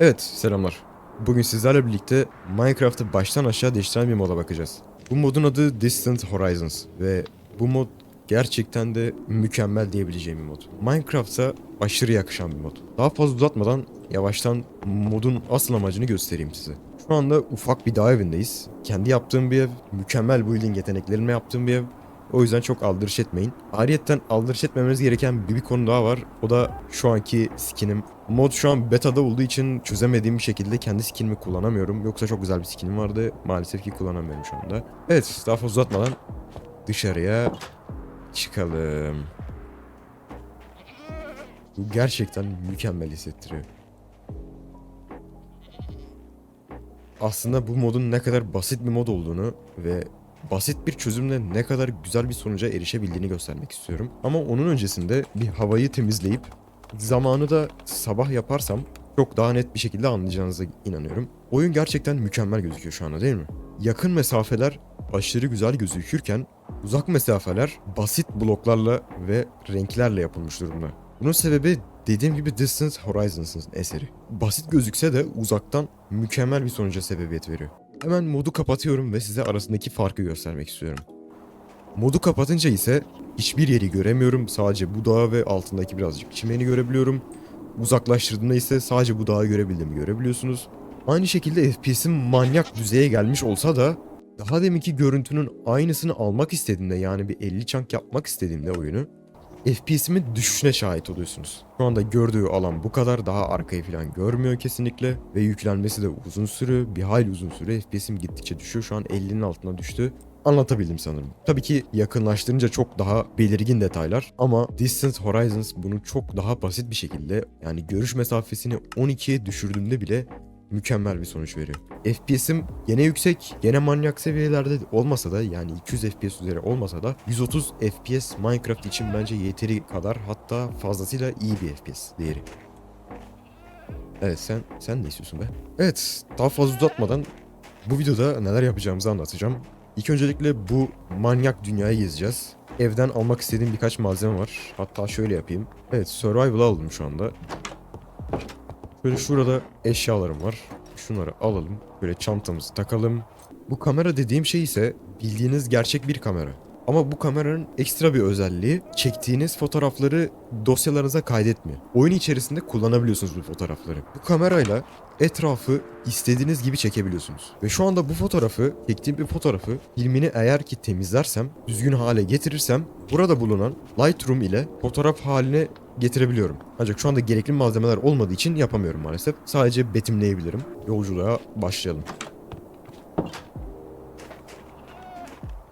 Evet, selamlar. Bugün sizlerle birlikte Minecraft'ı baştan aşağı değiştiren bir moda bakacağız. Bu modun adı Distant Horizons ve bu mod gerçekten de mükemmel diyebileceğim bir mod. Minecraft'a aşırı yakışan bir mod. Daha fazla uzatmadan yavaştan modun asıl amacını göstereyim size. Şu anda ufak bir dağ evindeyiz. Kendi yaptığım bir ev, mükemmel building yeteneklerimle yaptığım bir ev. O yüzden çok aldırış etmeyin. Ayrıyeten aldırış etmemeniz gereken bir, bir konu daha var. O da şu anki skinim. Mod şu an beta'da olduğu için çözemediğim bir şekilde kendi skinimi kullanamıyorum. Yoksa çok güzel bir skinim vardı. Maalesef ki kullanamıyorum şu anda. Evet daha fazla uzatmadan dışarıya çıkalım. Bu gerçekten mükemmel hissettiriyor. Aslında bu modun ne kadar basit bir mod olduğunu ve basit bir çözümle ne kadar güzel bir sonuca erişebildiğini göstermek istiyorum. Ama onun öncesinde bir havayı temizleyip zamanı da sabah yaparsam çok daha net bir şekilde anlayacağınıza inanıyorum. Oyun gerçekten mükemmel gözüküyor şu anda değil mi? Yakın mesafeler aşırı güzel gözükürken uzak mesafeler basit bloklarla ve renklerle yapılmış durumda. Bunun sebebi dediğim gibi Distant Horizons'ın eseri. Basit gözükse de uzaktan mükemmel bir sonuca sebebiyet veriyor. Hemen modu kapatıyorum ve size arasındaki farkı göstermek istiyorum. Modu kapatınca ise hiçbir yeri göremiyorum. Sadece bu dağı ve altındaki birazcık çimeni görebiliyorum. Uzaklaştırdığımda ise sadece bu dağı görebildiğimi görebiliyorsunuz. Aynı şekilde FPS'im manyak düzeye gelmiş olsa da daha deminki görüntünün aynısını almak istediğimde yani bir 50 chunk yapmak istediğimde oyunu FPS'imin düşüşüne şahit oluyorsunuz. Şu anda gördüğü alan bu kadar daha arkayı falan görmüyor kesinlikle ve yüklenmesi de uzun sürüyor. Bir hayli uzun süre FPS'im gittikçe düşüyor. Şu an 50'nin altına düştü. Anlatabildim sanırım. Tabii ki yakınlaştırınca çok daha belirgin detaylar ama Distant Horizons bunu çok daha basit bir şekilde yani görüş mesafesini 12'ye düşürdüğümde bile mükemmel bir sonuç veriyor. FPS'im gene yüksek, gene manyak seviyelerde olmasa da yani 200 FPS üzeri olmasa da 130 FPS Minecraft için bence yeteri kadar hatta fazlasıyla iyi bir FPS değeri. Evet sen sen ne istiyorsun be? Evet daha fazla uzatmadan bu videoda neler yapacağımızı anlatacağım. İlk öncelikle bu manyak dünyayı gezeceğiz. Evden almak istediğim birkaç malzeme var. Hatta şöyle yapayım. Evet survival aldım şu anda. Böyle şurada eşyalarım var. Şunları alalım. Böyle çantamızı takalım. Bu kamera dediğim şey ise bildiğiniz gerçek bir kamera. Ama bu kameranın ekstra bir özelliği çektiğiniz fotoğrafları dosyalarınıza kaydetmiyor. Oyun içerisinde kullanabiliyorsunuz bu fotoğrafları. Bu kamerayla etrafı istediğiniz gibi çekebiliyorsunuz. Ve şu anda bu fotoğrafı, çektiğim bir fotoğrafı filmini eğer ki temizlersem, düzgün hale getirirsem burada bulunan Lightroom ile fotoğraf haline getirebiliyorum. Ancak şu anda gerekli malzemeler olmadığı için yapamıyorum maalesef. Sadece betimleyebilirim. Yolculuğa başlayalım.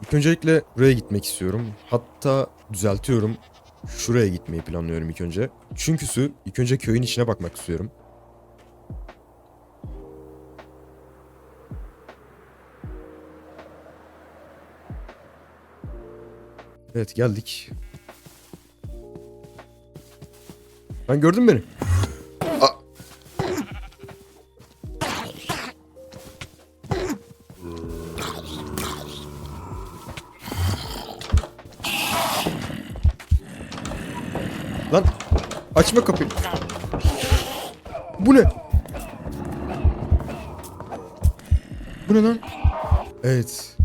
İlk öncelikle buraya gitmek istiyorum. Hatta düzeltiyorum. Şuraya gitmeyi planlıyorum ilk önce. Çünküsü ilk önce köyün içine bakmak istiyorum. Evet geldik. Lan gördün beni? Lan açma kapıyı. Bu ne? Bu ne lan? Evet.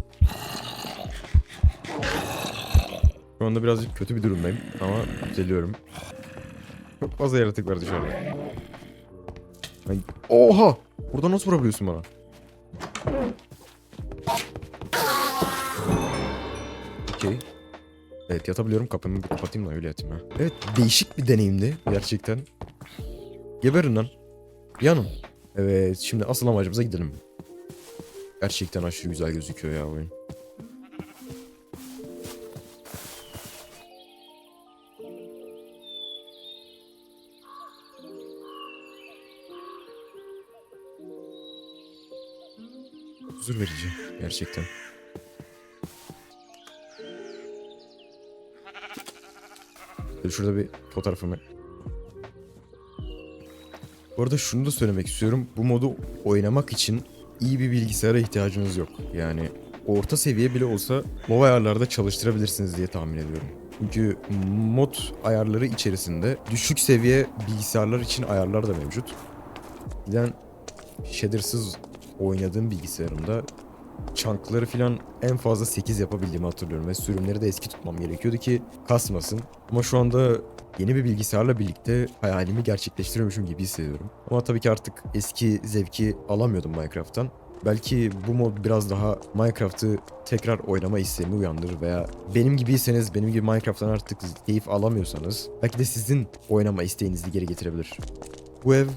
Şu anda birazcık kötü bir durumdayım ama düzeliyorum. Çok fazla yaratık var dışarıda. Ben... Oha! Burada nasıl vurabiliyorsun bana? Okey. Evet yatabiliyorum kapımı kapatayım da öyle yatayım ha. Evet değişik bir deneyimdi gerçekten. Geberin lan. Yanım. Evet şimdi asıl amacımıza gidelim. Gerçekten aşırı güzel gözüküyor ya oyun. Huzur verici gerçekten. Şurada bir fotoğrafımı. Bu arada şunu da söylemek istiyorum. Bu modu oynamak için iyi bir bilgisayara ihtiyacınız yok. Yani orta seviye bile olsa MOV ayarlarda çalıştırabilirsiniz diye tahmin ediyorum. Çünkü mod ayarları içerisinde düşük seviye bilgisayarlar için ayarlar da mevcut. eskiden shader'sız oynadığım bilgisayarımda chunk'ları falan en fazla 8 yapabildiğimi hatırlıyorum ve sürümleri de eski tutmam gerekiyordu ki kasmasın. Ama şu anda yeni bir bilgisayarla birlikte hayalimi gerçekleştiriyormuşum gibi hissediyorum. Ama tabii ki artık eski zevki alamıyordum Minecraft'tan. Belki bu mod biraz daha Minecraft'ı tekrar oynama isteğimi uyandırır veya benim gibiyseniz, benim gibi Minecraft'tan artık keyif alamıyorsanız belki de sizin oynama isteğinizi geri getirebilir. Bu ev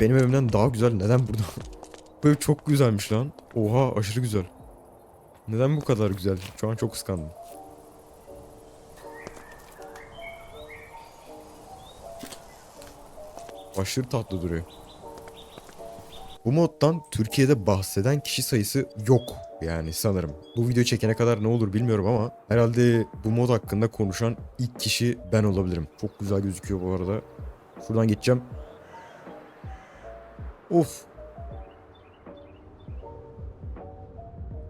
benim evimden daha güzel. Neden burada? Bu çok güzelmiş lan. Oha aşırı güzel. Neden bu kadar güzel? Şu an çok kıskandım. Aşırı tatlı duruyor. Bu moddan Türkiye'de bahseden kişi sayısı yok yani sanırım. Bu video çekene kadar ne olur bilmiyorum ama herhalde bu mod hakkında konuşan ilk kişi ben olabilirim. Çok güzel gözüküyor bu arada. Şuradan geçeceğim. Of.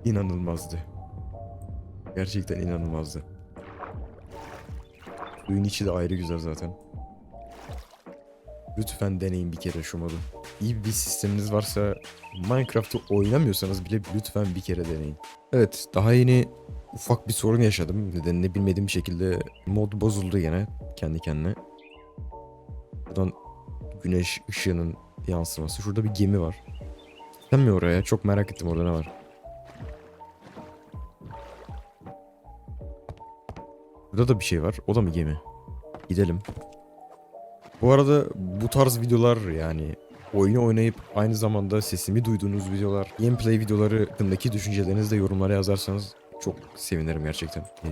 İnanılmazdı. Gerçekten inanılmazdı. Suyun içi de ayrı güzel zaten. Lütfen deneyin bir kere şu modu. İyi bir sisteminiz varsa Minecraft'ı oynamıyorsanız bile lütfen bir kere deneyin. Evet daha yeni ufak bir sorun yaşadım. Nedenini bilmediğim şekilde mod bozuldu yine kendi kendine. Buradan güneş ışığının yansıması. Şurada bir gemi var. Gitsem mi oraya? Çok merak ettim orada ne var. Burada da bir şey var. O da mı gemi? Gidelim. Bu arada bu tarz videolar yani oyunu oynayıp aynı zamanda sesimi duyduğunuz videolar, gameplay videoları hakkındaki düşüncelerinizi de yorumlara yazarsanız çok sevinirim gerçekten. Ee,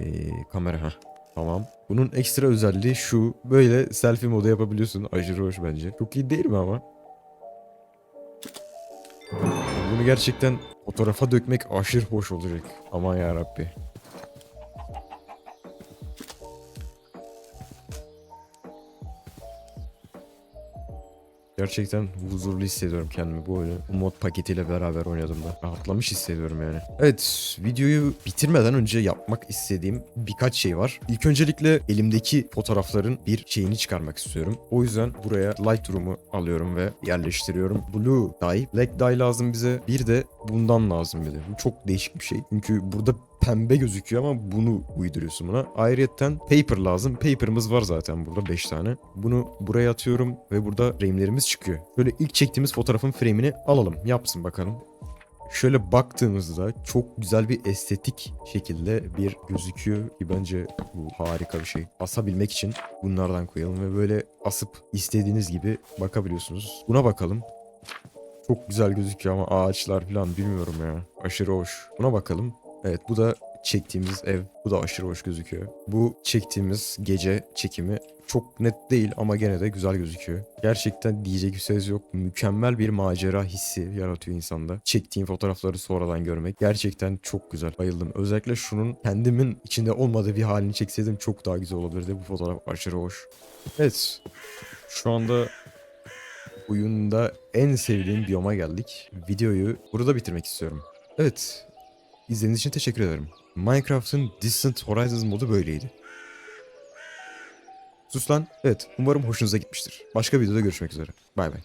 kamera ha. Tamam. Bunun ekstra özelliği şu. Böyle selfie modu yapabiliyorsun. Aşırı hoş bence. Çok iyi değil mi ama? Bunu gerçekten fotoğrafa dökmek aşırı hoş olacak. Aman ya Rabbi. Gerçekten huzurlu hissediyorum kendimi bu oyunu. Bu mod paketiyle beraber oynadığımda. Rahatlamış hissediyorum yani. Evet videoyu bitirmeden önce yapmak istediğim birkaç şey var. İlk öncelikle elimdeki fotoğrafların bir şeyini çıkarmak istiyorum. O yüzden buraya Lightroom'u alıyorum ve yerleştiriyorum. Blue dye, black dye lazım bize. Bir de bundan lazım bir de. Bu çok değişik bir şey. Çünkü burada pembe gözüküyor ama bunu uyduruyorsun buna. Ayrıyeten paper lazım. Paper'ımız var zaten burada 5 tane. Bunu buraya atıyorum ve burada frame'lerimiz çıkıyor. Böyle ilk çektiğimiz fotoğrafın frame'ini alalım. Yapsın bakalım. Şöyle baktığımızda çok güzel bir estetik şekilde bir gözüküyor ki bence bu harika bir şey. Asabilmek için bunlardan koyalım ve böyle asıp istediğiniz gibi bakabiliyorsunuz. Buna bakalım. Çok güzel gözüküyor ama ağaçlar falan bilmiyorum ya. Aşırı hoş. Buna bakalım. Evet bu da çektiğimiz ev. Bu da aşırı hoş gözüküyor. Bu çektiğimiz gece çekimi çok net değil ama gene de güzel gözüküyor. Gerçekten diyecek bir söz yok. Mükemmel bir macera hissi yaratıyor insanda. Çektiğim fotoğrafları sonradan görmek gerçekten çok güzel. Bayıldım. Özellikle şunun kendimin içinde olmadığı bir halini çekseydim çok daha güzel olabilirdi. Bu fotoğraf aşırı hoş. Evet. Şu anda oyunda en sevdiğim biyoma geldik. Videoyu burada bitirmek istiyorum. Evet. İzlediğiniz için teşekkür ederim. Minecraft'ın Distant Horizons modu böyleydi. Sus lan. Evet. Umarım hoşunuza gitmiştir. Başka videoda görüşmek üzere. Bay bay.